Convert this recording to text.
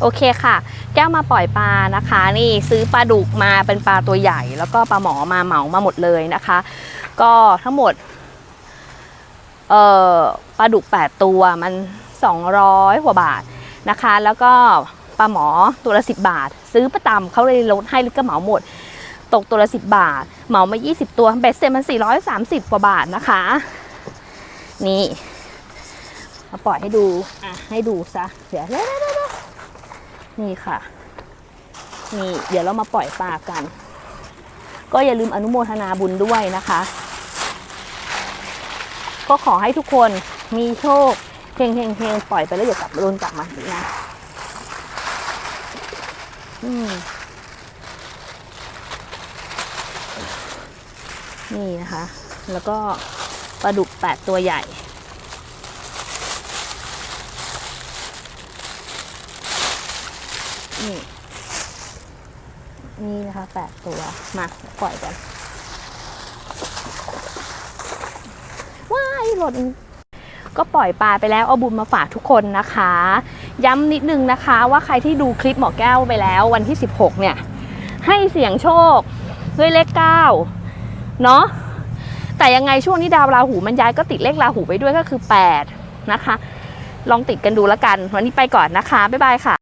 โอเคค่ะ แก้วมาปล่อยปลานะคะ นี่ซื้อปลาดุกมาเป็นปลาตัวใหญ่ แล้วก็ปลาหมอมาเหมามาหมดเลยนะคะ ก็ทั้งหมดเอ่อปลาดุก 8 ตัวมัน 200กว่าบาทนะคะ แล้วก็ปลาหมอตัวละ 10 บาท ซื้อประจำเขาเลยลดให้แล้วก็เหมาหมด ตกตัวละ 10 บาท เหมามา 20 ตัวเบ็ดเสร็จมัน 430 กว่าบาทนะคะ นี่มาปล่อยให้ดูอะให้ดูซะเดี๋ยวเร็วๆ นี่ค่ะ นี่เดี๋ยวเรามาปล่อยปลากัน ก็อย่าลืมอนุโมทนาบุญด้วยนะคะ ก็ขอให้ทุกคนมีโชคเฮงเฮงเฮงปล่อยไปแล้วเดี๋ยวกลับรุนกลับมาอีกนะอืมนี่นะคะ แล้วก็ปลาดุกแปดตัวใหญ่ นี่ นี่นะคะแปดตัว มาปล่อยกัน ว้ายหล่นก็ปล่อยปลาไปแล้วเอาบุญมาฝากทุกคนนะคะ ย้ำนิดนึงนะคะ ว่าใครที่ดูคลิปหมอแก้วไปแล้ววันที่ 16 เนี่ย ให้เสียงโชคด้วยเลข9เนาะแต่ยังไงช่วงนี้ดาวราหูมันย้ายก็ติดเลขราหูไปด้วยก็คือ 8 นะคะ ลองติดกันดูแล้วกัน วันนี้ไปก่อนนะคะ บ๊ายบายค่ะ